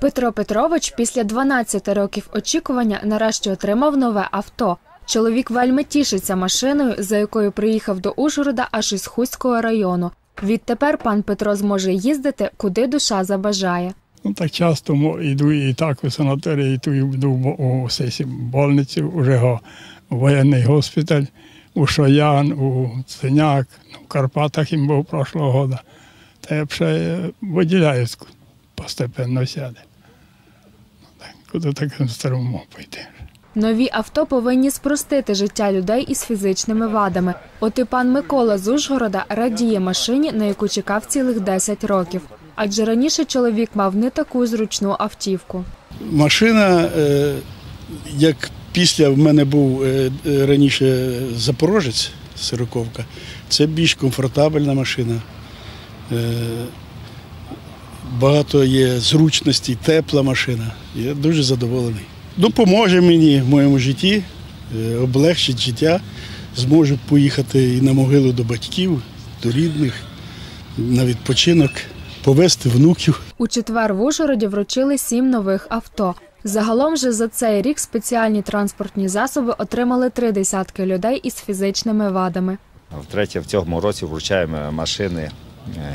Петро Петрович після 12 років очікування нарешті отримав нове авто. Чоловік вельми тішиться машиною, за якою приїхав до Ужгорода аж із Хуського району. Відтепер пан Петро зможе їздити, куди душа забажає. Ну так часто йду і так у санаторії, і ту йду у сесі больницю, уже у воєнний госпіталь, у Шоян, у Синяк, ну, в Карпатах їм був прошлого года. Та я б ще е, виділяю постепенно сяде. Ну, так, Куди таким старому пойти? Нові авто повинні спростити життя людей із фізичними вадами. От і пан Микола з Ужгорода радіє машині, на яку чекав цілих 10 років. Адже раніше чоловік мав не таку зручну автівку. Машина, е, як після в мене був е, е, раніше Запорожець, сороковка, це більш комфортабельна машина. Багато є зручностей, тепла машина. Я дуже задоволений. Допоможе мені в моєму житті, е, облегчить життя. Зможу поїхати і на могилу до батьків, до рідних, на відпочинок, повезти внуків. У четвер в Ужгороді вручили сім нових авто. Загалом же за цей рік спеціальні транспортні засоби отримали три десятки людей із фізичними вадами. Втретє, в цьому році вручаємо машини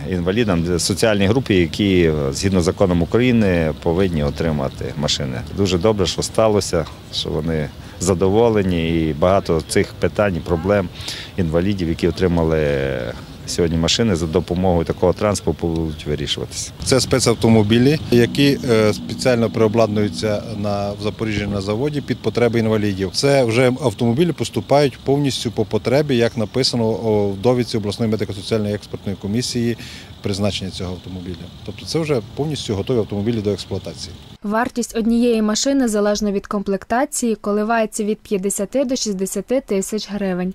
інвалідам соціальні групи, які е, згідно з законом України повинні отримати машини. Дуже добре, що сталося, що вони задоволені, і багато цих питань, проблем інвалідів, які отримали сьогодні машини за допомогою такого транспорту, будуть вирішуватися. Це спецавтомобілі, які е, спеціально переобладнуються на в Запоріжжі на заводі під потреби інвалідів. Це вже автомобілі поступають повністю по потребі, як написано в довідці обласної медико-соціальної експертної комісії призначення цього автомобіля. Тобто це вже повністю готові автомобілі до експлуатації. Вартість однієї машини залежно від комплектації коливається від 50 до 60 тисяч гривень.